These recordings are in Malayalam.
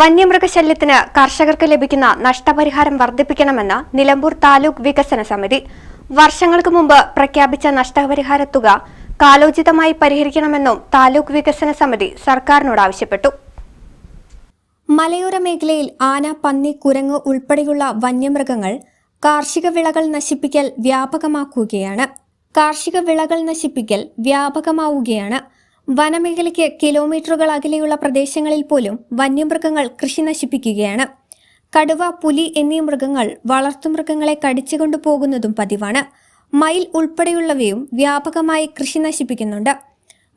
വന്യമൃഗശല്യത്തിന് കർഷകർക്ക് ലഭിക്കുന്ന നഷ്ടപരിഹാരം വർദ്ധിപ്പിക്കണമെന്ന് നിലമ്പൂർ താലൂക്ക് വികസന സമിതി. വർഷങ്ങൾക്ക് മുമ്പ് പ്രഖ്യാപിച്ച നഷ്ടപരിഹാര തുക കാലോചിതമായി പരിഹരിക്കണമെന്നും താലൂക്ക് വികസന സമിതി സർക്കാരിനോട് ആവശ്യപ്പെട്ടു. മലയോര മേഖലയിൽ ആന പന്നി കുരങ്ങ് ഉൾപ്പെടെയുള്ള വന്യമൃഗങ്ങൾ കാർഷിക വിളകൾ നശിപ്പിക്കൽ വ്യാപകമാക്കുകയാണ്. കാർഷിക വിളകൾ നശിപ്പിക്കൽ വ്യാപകമാവുകയാണ്. വനമേഖലയ്ക്ക് കിലോമീറ്ററുകൾ അകലെയുള്ള പ്രദേശങ്ങളിൽ പോലും വന്യമൃഗങ്ങൾ കൃഷി നശിപ്പിക്കുകയാണ്. കടുവ പുലി എന്നീ മൃഗങ്ങൾ വളർത്തുമൃഗങ്ങളെ കടിച്ചുകൊണ്ടു പോകുന്നതും പതിവാണ്. മയിൽ ഉൾപ്പെടെയുള്ളവയും വ്യാപകമായി കൃഷി നശിപ്പിക്കുന്നുണ്ട്.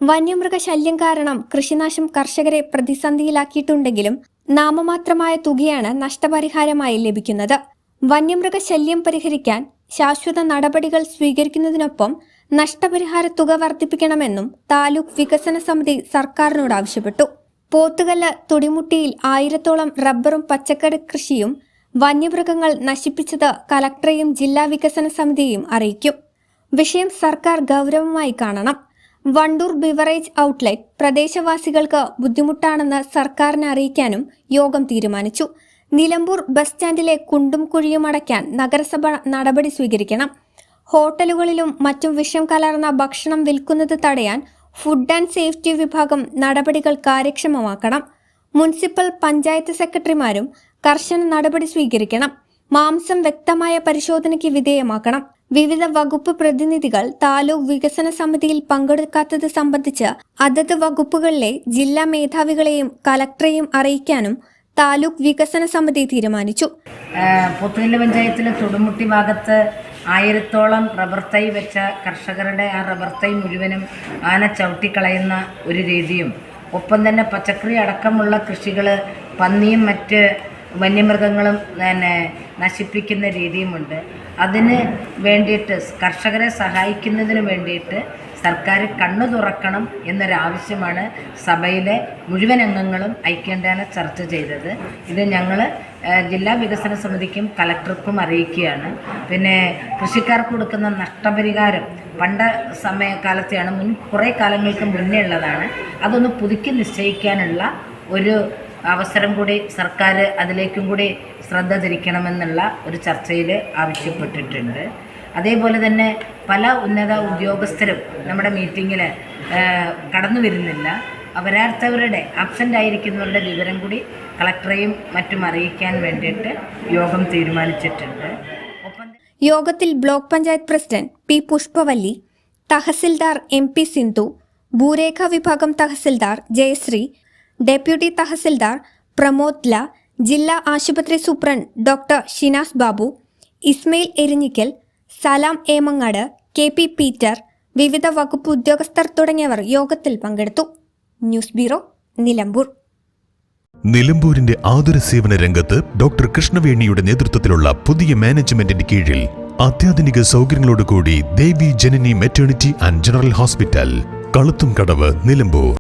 വന്യമൃഗ ശല്യം കാരണം കൃഷിനാശം കർഷകരെ പ്രതിസന്ധിയിലാക്കിയിട്ടുണ്ടെങ്കിലും നാമമാത്രമായ തുകയാണ് നഷ്ടപരിഹാരമായി ലഭിക്കുന്നത്. വന്യമൃഗ ശല്യം പരിഹരിക്കാൻ ശാശ്വത നടപടികൾ സ്വീകരിക്കുന്നതിനൊപ്പം നഷ്ടപരിഹാര തുക വർദ്ധിപ്പിക്കണമെന്നും താലൂക്ക് വികസന സമിതി സർക്കാരിനോട് ആവശ്യപ്പെട്ടു. പോത്തുകല്ല് തൊടിമുട്ടിയിൽ ആയിരത്തോളം റബ്ബറും പച്ചക്കറി കൃഷിയും വന്യമൃഗങ്ങൾ നശിപ്പിച്ചത് കലക്ടറെയും ജില്ലാ വികസന സമിതിയെയും അറിയിക്കും. വിഷയം സർക്കാർ ഗൗരവമായി കാണണം. വണ്ടൂർ ബിവറേജ് ഔട്ട്ലെറ്റ് പ്രദേശവാസികൾക്ക് ബുദ്ധിമുട്ടാണെന്ന് സർക്കാരിനെ അറിയിക്കാനും യോഗം തീരുമാനിച്ചു. നിലമ്പൂർ ബസ് സ്റ്റാൻഡിലെ കുണ്ടും കുഴിയും അടയ്ക്കാൻ നഗരസഭ നടപടി സ്വീകരിക്കണം. ഹോട്ടലുകളിലും മറ്റും വിഷം കലർന്ന ഭക്ഷണം വിൽക്കുന്നത് തടയാൻ ഫുഡ് ആൻഡ് സേഫ്റ്റി വിഭാഗം നടപടികൾ കാര്യക്ഷമമാക്കണം. മുനിസിപ്പൽ പഞ്ചായത്ത് സെക്രട്ടറിമാരും കർശന നടപടി സ്വീകരിക്കണം. മാംസം വ്യക്തമായ പരിശോധനയ്ക്ക് വിധേയമാക്കണം. വിവിധ വകുപ്പ് പ്രതിനിധികൾ താലൂക്ക് വികസന സമിതിയിൽ പങ്കെടുക്കാത്തത് സംബന്ധിച്ച് അതത് വകുപ്പുകളിലെ ജില്ലാ മേധാവികളെയും കലക്ടറെയും അറിയിക്കാനും താലൂക്ക് വികസന സമിതി തീരുമാനിച്ചു. പുത്തുകല്ല് പഞ്ചായത്തിലെ തൊടുമുട്ടി ഭാഗത്ത് ആയിരത്തോളം റബ്ബർ തൈ വെച്ച കർഷകരുടെ ആ റബ്ബർ തൈ മുഴുവനും ആന ചവിട്ടിക്കളയുന്ന ഒരു രീതിയും ഒപ്പം തന്നെ പച്ചക്കറി അടക്കമുള്ള കൃഷികൾ പന്നിയും മറ്റ് വന്യമൃഗങ്ങളും പിന്നെ നശിപ്പിക്കുന്ന രീതിയുമുണ്ട്. അതിന് വേണ്ടിയിട്ട് കർഷകരെ സഹായിക്കുന്നതിന് വേണ്ടിയിട്ട് സർക്കാർ കണ്ണു തുറക്കണം എന്നൊരാവശ്യമാണ് സഭയിലെ മുഴുവൻ അംഗങ്ങളും ഐക്യണ്ഠേന ചർച്ച ചെയ്തത്. ഇത് ഞങ്ങൾ ജില്ലാ വികസന സമിതിക്കും കലക്ടർക്കും അറിയിക്കുകയാണ്. പിന്നെ കൃഷിക്കാർക്ക് കൊടുക്കുന്ന നഷ്ടപരിഹാരം പണ്ട സമയകാലത്തെയാണ് മുൻ കുറേ കാലങ്ങൾക്ക് മുന്നേ ഉള്ളതാണ്. അതൊന്ന് പുതുക്കി നിശ്ചയിക്കാനുള്ള ഒരു അവസരം കൂടി സർക്കാർ അതിലേക്കും കൂടി ശ്രദ്ധ തിരിക്കണമെന്നുള്ള ഒരു ചർച്ചയിൽ ആവശ്യപ്പെട്ടിട്ടുണ്ട്. അതേപോലെ തന്നെ പല ഉന്നത ഉദ്യോഗസ്ഥരും നമ്മുടെ മീറ്റിങ്ങിൽ കടന്നു വരുന്നില്ല. അവരാർത്തവരുടെ ആബ്സെന്റ് ആയിരിക്കുന്നവരുടെ വിവരം കൂടി കളക്ടറെയും മറ്റും അറിയിക്കാൻ വേണ്ടിയിട്ട് യോഗം തീരുമാനിച്ചിട്ടുണ്ട്. യോഗത്തിൽ block panchayat president P Pushpavalli tahsildar M P Sindhu ഭൂരേഖ വിഭാഗം തഹസിൽദാർ ജയശ്രീ ഡെപ്യൂട്ടി തഹസിൽദാർ പ്രമോദ് ല ജില്ലാ ആശുപത്രി superintendent doctor Shinas Babu Ismail Erinjikkal Salam Emangad K P Peter വിവിധ വകുപ്പ് ഉദ്യോഗസ്ഥർ തുടങ്ങിയവർ യോഗത്തിൽ പങ്കെടുത്തു. News bureau Nilambur. നിലമ്പൂരിന്റെ ആതുര സേവന രംഗത്ത് ഡോക്ടർ കൃഷ്ണവേണിയുടെ നേതൃത്വത്തിലുള്ള പുതിയ മാനേജ്മെന്റിന്റെ കീഴിൽ അത്യാധുനിക സൗകര്യങ്ങളോടുകൂടി Devi Janani maternity and general hospital Kaluthumkadavu Nilambur.